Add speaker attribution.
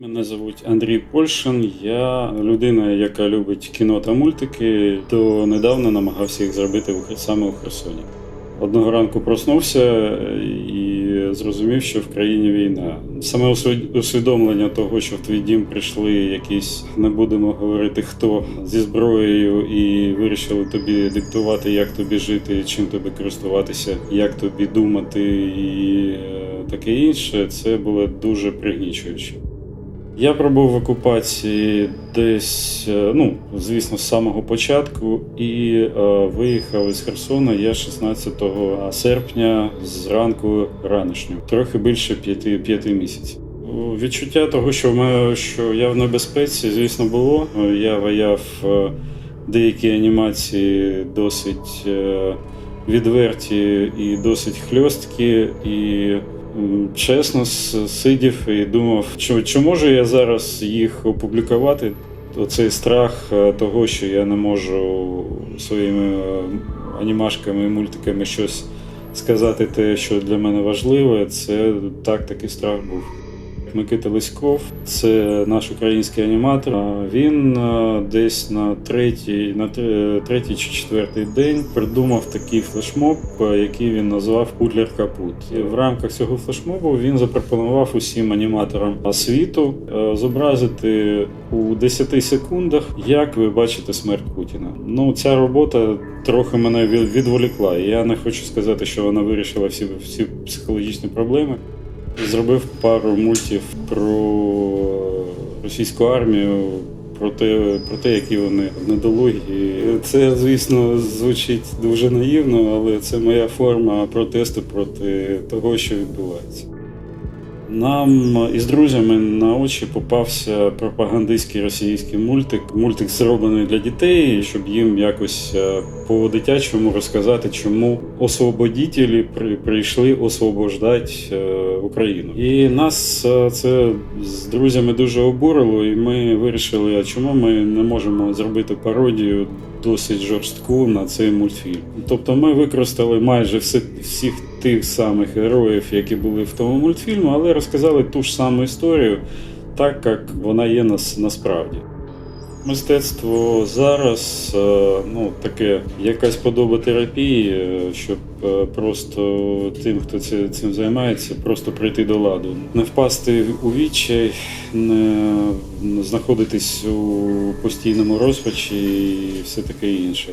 Speaker 1: Мене звуть Андрій Польшин. Я людина, яка любить кіно та мультики. До недавно намагався їх зробити саме у Херсоні. Одного ранку проснувся і зрозумів, що в країні війна. Саме усвід- усвідомлення того, що в твій дім прийшли якісь, не будемо говорити хто зі зброєю, і вирішили тобі диктувати, як тобі жити, чим тобі користуватися, як тобі думати і е, таке інше. Це було дуже пригнічуюче. Я пробув в окупації десь, е, ну, звісно, з самого початку, і е, виїхав із Херсона я 16 серпня зранку ранішнього, трохи більше п'яти, п'яти місяців. Відчуття того, що, в мене, що я в небезпеці, звісно, було. Я ваяв е, деякі анімації досить е, відверті і досить хльосткі, і Чесно, сидів і думав, чи, чи можу я зараз їх опублікувати? Оцей страх е, того, що я не можу своїми е, анімашками і мультиками щось сказати, те, що для мене важливе, це так такий страх був. Микита Лиськов, це наш український аніматор. Він е, десь на третій, на тре- третій чи четвертий день придумав такий флешмоб, е, який він назвав Путлер Капут. В рамках цього флешмобу він запропонував усім аніматорам світу е, зобразити у 10 секундах, як ви бачите смерть Путіна. Ну, ця робота трохи мене відволікла. Я не хочу сказати, що вона вирішила всі, всі психологічні проблеми. Зробив пару мультів про російську армію, про те, про те, які вони недолугі. Це, звісно, звучить дуже наївно, але це моя форма протесту проти того, що відбувається. Нам із друзями на очі попався пропагандистський російський мультик. Мультик зроблений для дітей, щоб їм якось е, по-дитячому розказати, чому освободітелі прийшли освобождати е, Україну. І нас е, це з друзями дуже обурило, і ми вирішили, а чому ми не можемо зробити пародію досить жорстку на цей мультфільм. Тобто ми використали майже все, всіх тих самих героїв, які були в тому мультфільму, але розказали ту ж саму історію, так як вона є нас, насправді. Мистецтво зараз е, ну, таке якась подоба терапії, е, щоб е, просто тим, хто цим займається, просто прийти до ладу. Не впасти у відчай, не знаходитись у постійному розпачі і все таке інше.